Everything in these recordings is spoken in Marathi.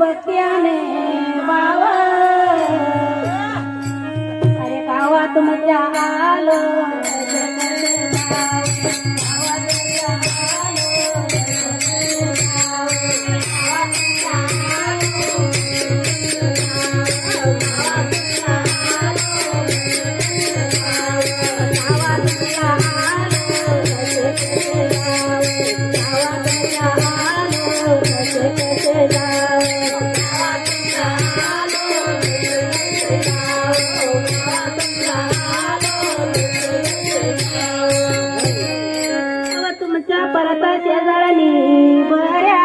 बघत्याने बावा अरे गावात मजा आलो. तुमच्या परत शेजारणी बऱ्या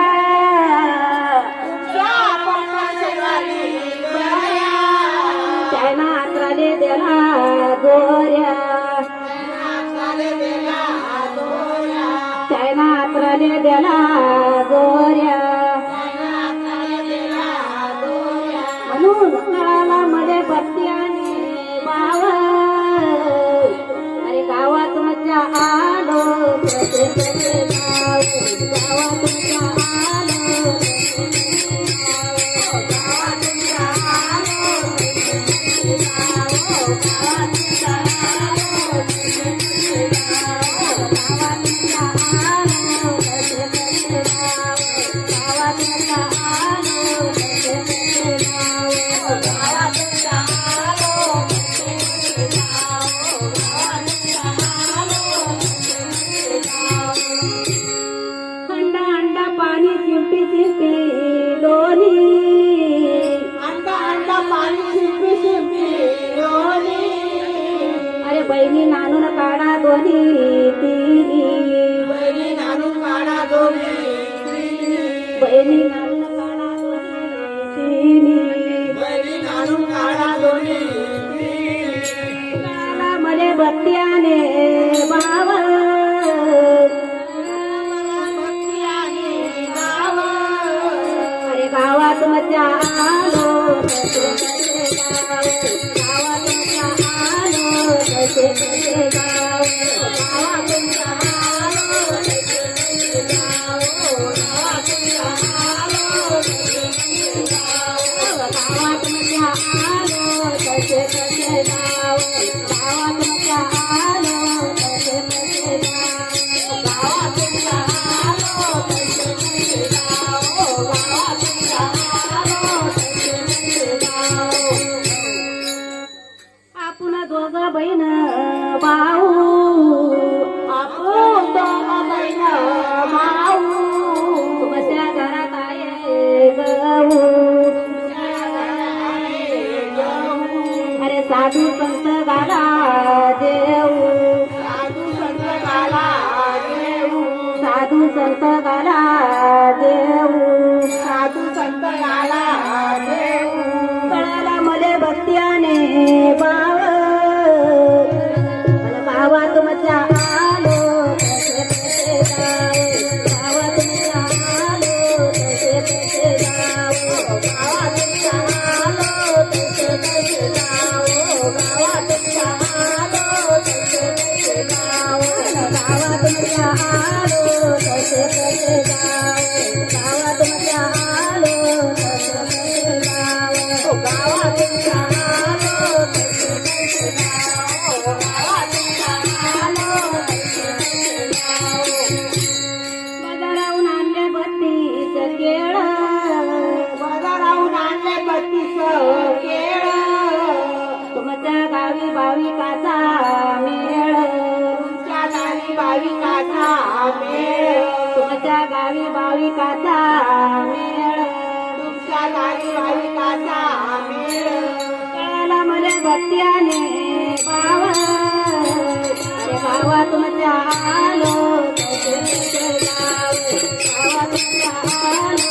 त्याना आत्राले देला गोऱ्या त्याना आत्राले देला ভালো मले बत्त्याने बाबा अरे गावात मजा आलो साधू संत गाला देऊ. साधू संत गाला देऊ. साधू संत गाला देऊ. कळाला मले बत्त्याने बाव. बाबा तुमच्या आलो कसे कसे गाव बाबा तुमच्या आलो कसे कसे गाव आलो. कसे कसे गाव आलो कसे कसे गाव बाजाराहून बत्तीस केळ बालिकाचा मेळ. तुमच्या गावी मला भक्त्याने पावा भावा आलो भावा तुमच्या आलो.